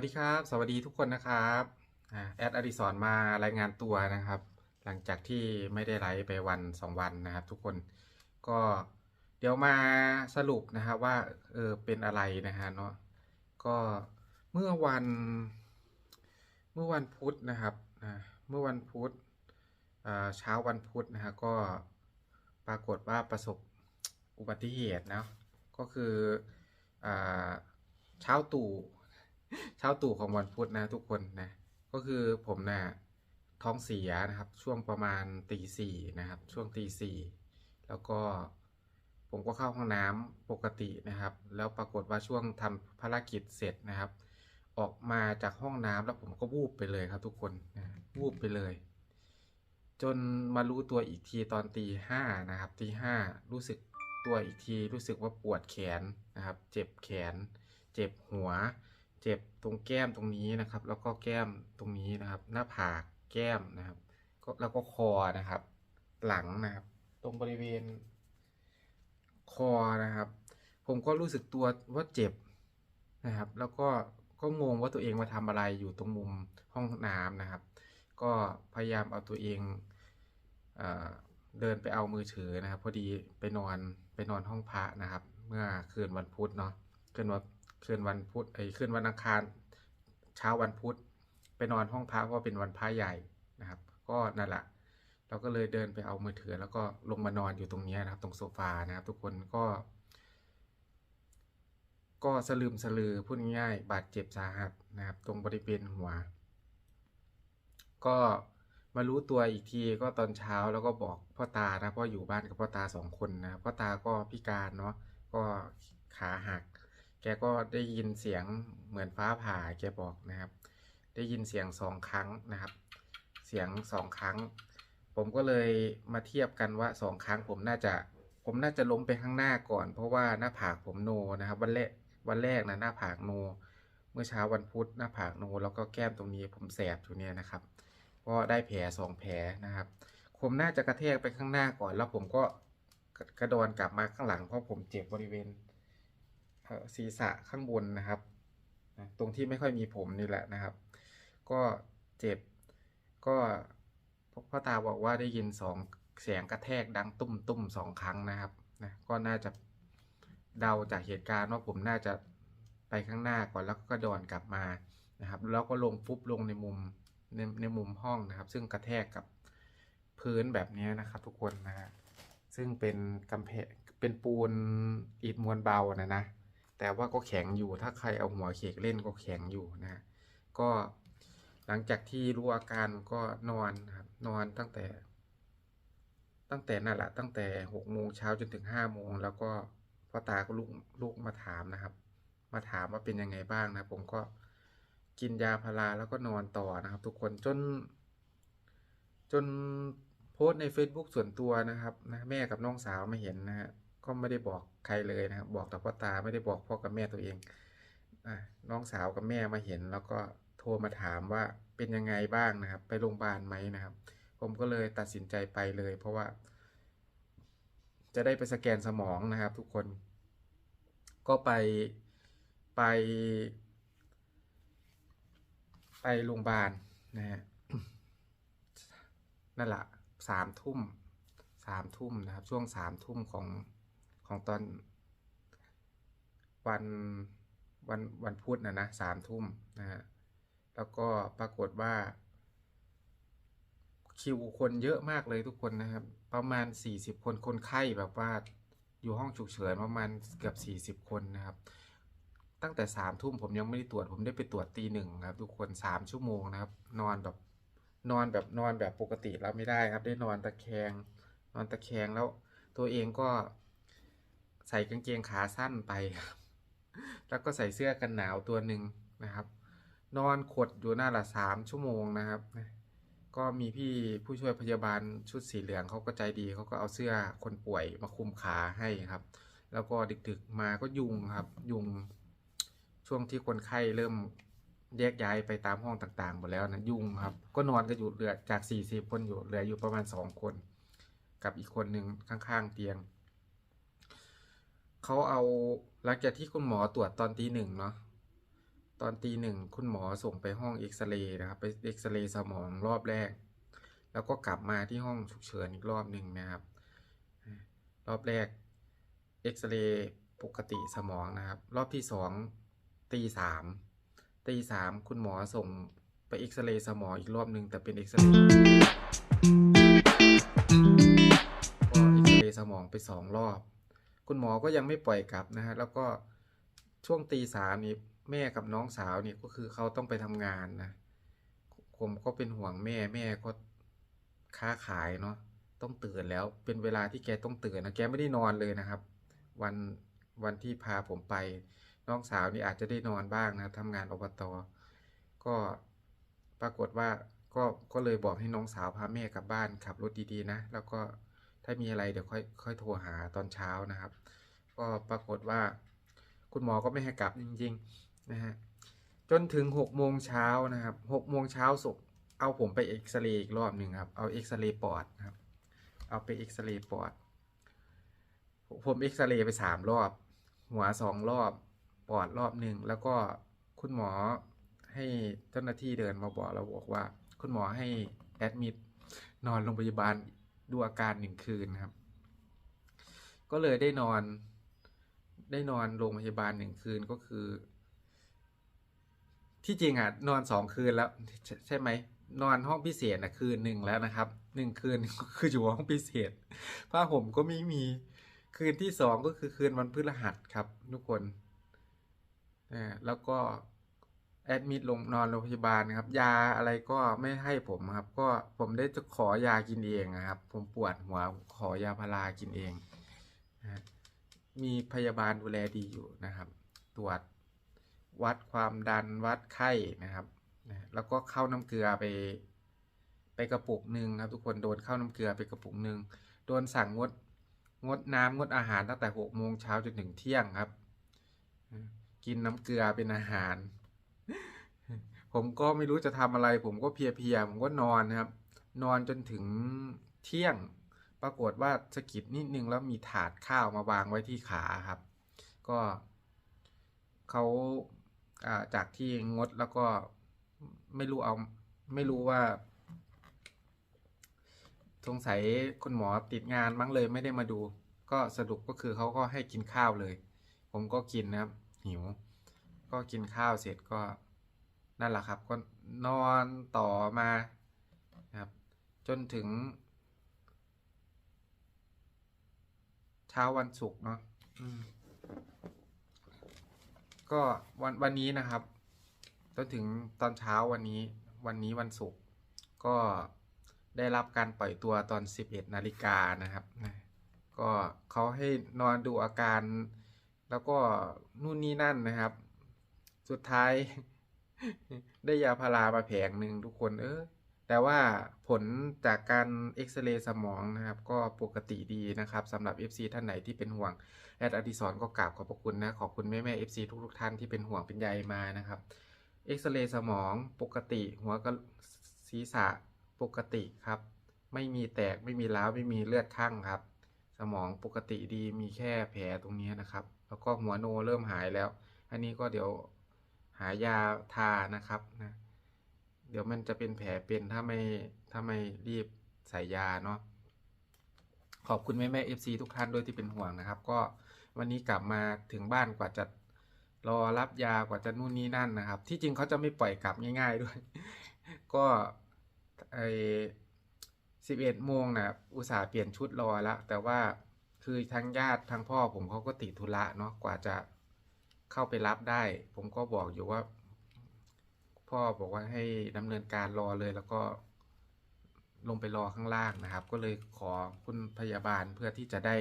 สวัสดีครับ สวัสดีทุกคนนะครับแอดอดิสรมารายงานตัวนะครับ หลังจากที่ไม่ได้ไลฟ์ไปวันสองวันนะครับ ทุกคนก็เดี๋ยวมาสรุปนะครับว่าเออเป็นอะไรนะฮะเนาะก็เมื่อวัน เมื่อวันพุธนะครับอ่าเมื่อวันพุธเช้าวันพุธนะฮะก็ปรากฏว่าประสบอุบัติเหตุนะก็คืออเช้าตู่ เช้าตู่ของวันพุธนะทุกคนนะ ก็คือผมนะ่ะท้องเสียนะครับ ช่วงประมาณตีสี่นะครับ ช่วงตีสี่แล้วก็ผมก็เข้าห้องน้ำปกตินะครับ แล้วปรากฏว่าช่วงทำภารกิจเสร็จนะครับ ออกมาจากห้องน้ำแล้วผมก็วูบไปเลยครับทุกคนนะวูบไปเลย จนมารู้ตัวอีกทีตอนตีห้านะครับตีห้ารู้สึกตัวอีกทีรู้สึกว่าปวดแขนนะครับ เจ็บแขน เจ็บหัว เจ็บตรงแก้มตรงนี้นะครับ แล้วก็แก้มตรงนี้นะครับ หน้าผากแก้มนะครับก็แล้วก็คอนะครับ หลังนะครับ ตรงบริเวณ คอนะครับ ผมก็รู้สึกตัวว่าเจ็บนะครับ แล้วก็ก็งงว่าตัวเองมาทำอะไรอยู่ตรงมุมห้องน้ำนะครับ ก็พยายามเอาตัวเองเเดินไปเอามือถือนะครับ พอดีไปนอนไปนอนห้องพระนะครับ เมื่อคืนวันพุธเนาะคืนวัน คืนวันพุธไอ้คืนวันอังคาร เช้าวันพุธไปนอนห้องพระเพราะเป็นวันพระใหญ่นะครับ ก็นั่นแหละเราก็เลยเดินไปเอามือถือ แล้วก็ลงมานอนอยู่ตรงนี้นะครับ ตรงโซฟานะครับ ทุกคนก็ ก็สลืมสลือพูดง่ายๆบาดเจ็บสาหัสนะครับ ตรงบริเวณหัว ก็มารู้ตัวอีกทีก็ตอนเช้าแล้วก็บอกพ่อตานะพราะอยู่บ้านกับพ่อตาสองคนนะพ่อตาก็พิการเนาะก็ขาหัก แกก็ได้ยินเสียงเหมือนฟ้าผ่าแกบอกนะครับ ได้ยินเสียงสองครั้งนะครับ เสียงสองครั้ง ผมก็เลยมาเทียบกันว่าสองครั้งผมน่าจะผมน่าจะล้มไปข้างหน้าก่อน เพราะว่าหน้าผากผมโนนะครับ วันแรกวันแรกนะหน้าผากโน เมื่อเช้าวันพุธหน้าผากโนแล้วก็แก้มตรงนี้ผมแสบอยู่เนี่ยนะครับก็ได้แผลสองแผลนะครับ ผมน่าจะกระแทกไปข้างหน้าก่อน แล้วผมก็กระโดนกลับมาข้างหลังเพราะผมเจ็บบริเวณ ศีรษะข้างบนนะครับตรงที่ไม่ค่อยมีผมนี่แหละนะครับ ก็เจ็บก็พ่อตาบอกว่าได้ยินสองเสียงกระแทกดังตุ้มตุ้มสองครั้งนะครับนะก็น่าจะเดาจากเหตุการณ์ว่าผมน่าจะไปข้างหน้าก่อนแล้วก็กระโดดกลับมานะครับ แล้วก็ลงฟุบลงในมุมในในมุมห้องนะครับ ซึ่งกระแทกกับพื้นแบบนี้นะครับทุกคนนะฮะซึ่งเป็นกำแพงเป็นปูนอิฐมวลเบานะนะ แต่ว่าก็แข็งอยู่ ถ้าใครเอาหัวเขกเล่นก็แข็งอยู่นะ ก็หลังจากที่รู้อาการก็นอนนะครับ นอนตั้งแต่ ตั้งแต่นั่นแหละ ตั้งแต่หกโมงเช้าจนถึงห้าโมง แล้วก็พ่อตาก็ลุกลุกมาถามนะครับ มาถามว่าเป็นยังไงบ้างนะ ผมก็กินยาพาราแล้วก็นอนต่อนะครับ ทุกคนจน จนโพสใน Facebook ส่วนตัวนะครับนะแม่กับน้องสาวมาเห็นนะฮะ ก็ไม่ได้บอกใครเลยนะครับบอกแต่พ่อตาไม่ได้บอกพ่อกับแม่ตัวเองอน้องสาวกับแม่มาเห็น แล้วก็โทรมาถามว่าเป็นยังไงบ้างนะครับ ไปโรงพยาบาลไหมนะครับ ผมก็เลยตัดสินใจไปเลย เพราะว่า จะได้ไปสแกนสมองนะครับ ทุกคน ก็ไปไป ไปโรงพยาบาลนะฮะนั่นแหละสามทุ่มสามทุ่มนะครับ ช่วงสามทุ่มของ ของตอนวันวันวันพุธนะนะสามทุ่มนะฮะแล้วก็ปรากฏว่า คิวคนเยอะมากเลยทุกคนนะครับ ประมาณ 40 คนคนไข้แบบว่าอยู่ห้องฉุกเฉินประมาณเกือบ 40 คนนะครับ ตั้งแต่สามทุ่มผมยังไม่ได้ตรวจผมได้ไปตรวจตีหนึ่งครับ ทุกคนสามชั่วโมงนะครับ นอนแบบนอนแบบนอนแบบปกติแล้วไม่ได้ครับ ได้นอนตะแคงนอนตะแคงแล้วตัวเองก็ ใส่กางเกงขาสั้นไป แล้วก็ใส่เสื้อกันหนาวตัวหนึ่งนะครับ นอนขดอยู่หน้าละสามชั่วโมงนะครับ ก็มีพี่ผู้ช่วยพยาบาลชุดสีเหลืองเขาก็ใจดีเขาก็เอาเสื้อคนป่วยมาคุมขาให้ครับ แล้วก็ดึกๆมาก็ยุงครับ ยุงช่วงที่คนไข้เริ่มแยกย้ายไปตามห้องต่างๆหมดแล้วนะยุงครับ ก็นอนกันอยู่เหลือจากสี่สิบคนอยู่เหลืออยู่ประมาณสองคน กับอีกคนหนึ่งข้างๆเตียง เขาเอาหลังจากที่คุณหมอตรวจตอนตีหนึ่งเนาะตอนตีหนึ่งคุณหมอส่งไปห้องเอ็กซเรย์นะครับไปเอ็กซเรย์สมองรอบแรก แล้วก็กลับมาที่ห้องฉุกเฉินอีกรอบหนึ่งนะครับ รอบแรกเอ็กซเรย์ปกติสมองนะครับ รอบที่สองตีสามตีสามคุณหมอส่งไปเอ็กซเรย์สมองอีกรอบหนึ่งแต่เป็นเอ็กซเรย์ก็เอ็กซเรย์สมองไปสองรอบ คุณหมอก็ยังไม่ปล่อยกลับนะฮะแล้วก็ช่วงตีสามนี้แม่กับน้องสาวนี่ก็คือเขาต้องไปทำงานนะผมก็เป็นห่วงแม่แม่ก็ค้าขายเนาะต้องตื่นแล้วเป็นเวลาที่แกต้องตื่นนะแกไม่ได้นอนเลยนะครับ วันวันที่พาผมไป น้องสาวนี่อาจจะได้นอนบ้างนะทำงานอบตก็ปรากฏว่าก็ก็เลยบอกให้น้องสาวพาแม่กลับบ้านขับรถดีๆนะ แล้วก็ ถ้ามีอะไรเดี๋ยวค่อยค่อยโทรหาตอนเช้านะครับ ก็ปรากฏว่า คุณหมอก็ไม่ให้กลับจริงๆนะฮะจนถึงหกโมงเช้านะครับหกโมงเช้าสุกเอาผมไปเอ็กซเรย์อีกรอบหนึ่งครับ เอาเอ็กซเรย์ปอดนะครับ เอาไปเอ็กซเรย์ปอด ผมเอ็กซเรย์ไปสามรอบ หัวสองรอบ ปอดรอบหนึ่ง แล้วก็คุณหมอให้เจ้าหน้าที่เดินมาบอกเราบอกว่า คุณหมอให้แอดมิดนอนโรงพยาบาล ดูอาการหนึ่งคืนครับ ก็เลยได้นอน ได้นอนโรงพยาบาลหนึ่งคืนก็คือ ที่จริงอะนอนสองคืนแล้ว ใช่ไหมนอนห้องพิเศษนะคืนหนึ่งแล้วนะครับหนึ่งคืนก็คืออยู่ห้องพิเศษผ้าห่มก็ไม่มีคืนที่สองก็คือคืนวันพฤหัสครับ ทุกคนอ่าแล้วก็ แอดมิดลงนอนโรงพยาบาลครับ ยาอะไรก็ไม่ให้ผมครับ ก็ผมได้จะขอยากินเองนะครับ ผมปวดหัวขอยาพารากินเองนะมีพยาบาลดูแลดีอยู่นะครับ ตรวจวัดความดันวัดไข้นะครับนะแล้วก็เข้าน้ำเกลือไป ไปกระปุกหนึ่งครับ ทุกคนโดนเข้าน้ำเกลือไปกระปุกหนึ่งโดนสั่งงดงดน้ำงดอาหารตั้งแต่หกโมงเช้าจนถึงเที่ยงครับ กินน้ำเกลือเป็นอาหาร ผมก็ไม่รู้จะทำอะไร ผมก็เพลียๆผมก็นอนนะครับ นอนจนถึงเที่ยง ปรากฏว่าสะกิดนิดนึงแล้วมีถาดข้าวมาวางไว้ที่ขาครับ ก็เขาาจากที่งดแล้วก็ไม่รู้เอาไม่รู้ว่า สงสัยคุณหมอติดงานมั้งเลยไม่ได้มาดู ก็สรุปก็คือเขาก็ให้กินข้าวเลย ผมก็กินนะครับหิว ก็กินข้าวเสร็จก็ นั่นแหละครับก็นอนต่อมานะครับจนถึง เช้าวันศุกร์เนาะอืมก็วันวันนี้นะครับจนถึงตอนเช้าวันนี้ วันนี้วันศุกร์ก็ได้รับการปล่อยตัวตอน 11นาฬิกานะครับนะก็เขาให้นอนดูอาการ แล้วก็นู่นนี่นั่นนะครับ สุดท้าย ได้ยาพารามาแผงหนึ่งทุกคนเออแต่ว่าผลจากการเอ็กซเรย์สมองนะครับ ก็ปกติดีนะครับสำหรับ FC ท่านไหนที่เป็นห่วง แอดอดิสรก็กราบขอบพระคุณนะ ขอบคุณแม่แม่ FC ทุกทุกๆท่านที่เป็นห่วงเป็นใยมานะครับเอ็กซเรย์สมองปกติหัวกะศีรษะปกติครับ ไม่มีแตกไม่มีร้าวไม่มีเลือดข้างครับ สมองปกติดีมีแค่แผลตรงนี้นะครับ แล้วก็หัวโนเริ่มหายแล้ว อันนี้ก็เดี๋ยว หายาทานะครับนะเดี๋ยวมันจะเป็นแผลเป็นถ้าไม่ถ้าไม่รีบใส่ยาเนาะขอบคุณแม่แม่เอฟซีทุกท่านด้วยที่เป็นห่วงนะครับ ก็วันนี้กลับมาถึงบ้านกว่าจะรอรับยากว่าจะนู่นนี่นั่นนะครับ ที่จริงเขาจะไม่ปล่อยกลับง่าย ๆด้วย ก็ไอสิบเอ็ดโมงนะอุตส่าห์เปลี่ยนชุดรอแล้วแต่ว่าคือทั้งญาติทั้งพ่อผมเขาก็ติดธุระเนาะกว่าจะ เข้าไปรับได้ ผมก็บอกอยู่ว่า พ่อบอกว่าให้ดำเนินการรอเลยแล้วก็ลงไปรอข้างล่างนะครับ ก็เลยขอคุณพยาบาลเพื่อที่จะได้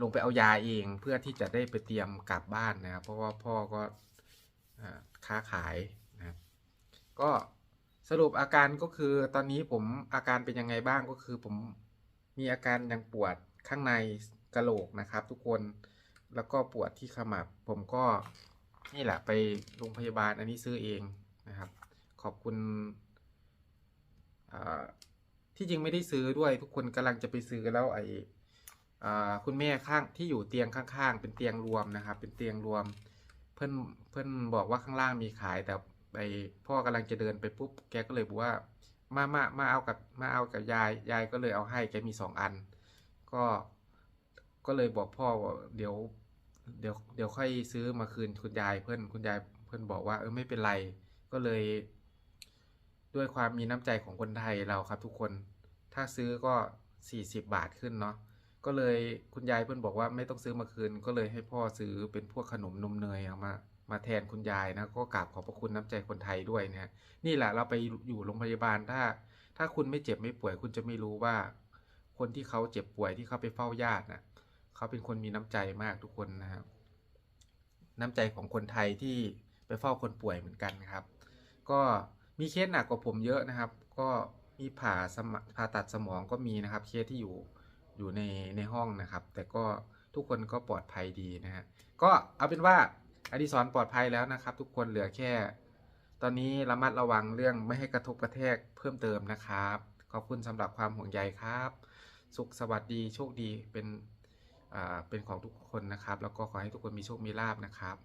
ลงไปเอายาเองเพื่อที่จะได้ไปเตรียมกลับบ้านนะครับ เพราะว่าพ่อก็ค้าขายนะครับ ก็สรุปอาการก็คือตอนนี้ผมอาการเป็นยังไงบ้างก็คือผมมีอาการยังปวดข้างในกระโหลกนะครับ ทุกคน แล้วก็ปวดที่ขมับ ผมก็นี่แหละไปโรงพยาบาลอันนี้ซื้อเองนะครับ ขอบคุณที่จริงไม่ได้ซื้อด้วยทุกคนกำลังจะไปซื้อแล้วไออคุณแม่ข้างที่อยู่เตียงข้างๆ เป็นเตียงรวมนะครับ เป็นเตียงรวม เพื่อนเพื่อนบอกว่าข้างล่างมีขายแต่ไปพ่อกำลังจะเดินไปปุ๊บแกก็เลยบอกว่ามามามาเอากับมาเอากับยายยายก็เลยเอาให้แกมีสองอัน ก็ก็เลยบอกพ่อว่าเดี๋ยว เดี๋ยวเดี๋ยวค่อยซื้อมาคืนคุณยายเพื่อนคุณยายเพื่อนบอกว่าเออไม่เป็นไร ก็เลย ด้วยความมีน้ำใจของคนไทยเราครับ ทุกคน ถ้าซื้อก็ 40 บาทขึ้นเนาะก็เลยคุณยายเพื่อนบอกว่าไม่ต้องซื้อมาคืน ก็เลยให้พ่อซื้อเป็นพวกขนมนมเนยเอามามาแทนคุณยายนะก็กราบขอบพระคุณน้ำใจคนไทยด้วยนะนี่แหละเราไปอยู่โรงพยาบาลถ้า ถ้าคุณไม่เจ็บไม่ป่วยคุณจะไม่รู้ว่า คนที่เขาเจ็บป่วยที่เขาไปเฝ้าญาตินะ เขาเป็นคนมีน้ำใจมากทุกคนนะครับ น้ำใจของคนไทยที่ไปเฝ้าคนป่วยเหมือนกันครับ ก็มีเคสหนักกว่าผมเยอะนะครับ ก็มีผ่าสมผ่าตัดสมองก็มีนะครับ เคสที่อยู่อยู่ในในห้องนะครับ แต่ก็ทุกคนก็ปลอดภัยดีนะฮะก็เอาเป็นว่าอดิศรปลอดภัยแล้วนะครับ ทุกคนเหลือแค่ ตอนนี้ระมัดระวังเรื่องไม่ให้กระทบกระแทกเพิ่มเติมนะครับ ขอบคุณสำหรับความห่วงใยครับ สุขสวัสดีโชคดีเป็น เป็นของทุกคนนะครับ แล้วก็ขอให้ทุกคนมีโชคมีลาบนะครับ